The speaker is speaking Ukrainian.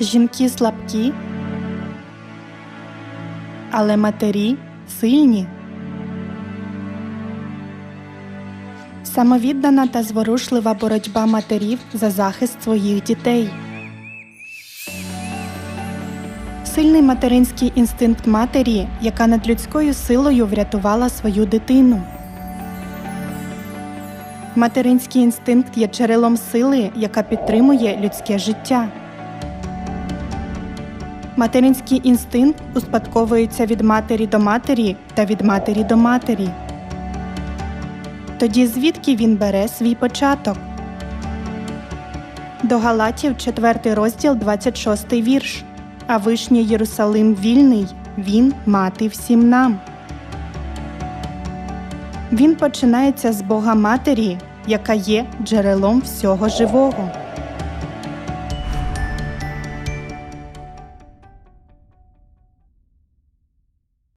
Жінки слабкі, але матері сильні. Самовіддана та зворушлива боротьба матерів за захист своїх дітей. Сильний материнський інстинкт матері, яка над людською силою врятувала свою дитину. Материнський інстинкт є джерелом сили, яка підтримує людське життя. Материнський інстинкт успадковується від матері до матері та від матері до матері. Тоді звідки він бере свій початок? До Галатів 4 розділ 26 вірш. А вишній Єрусалим вільний, він мати всім нам. Він починається з Бога Матері, яка є джерелом всього живого.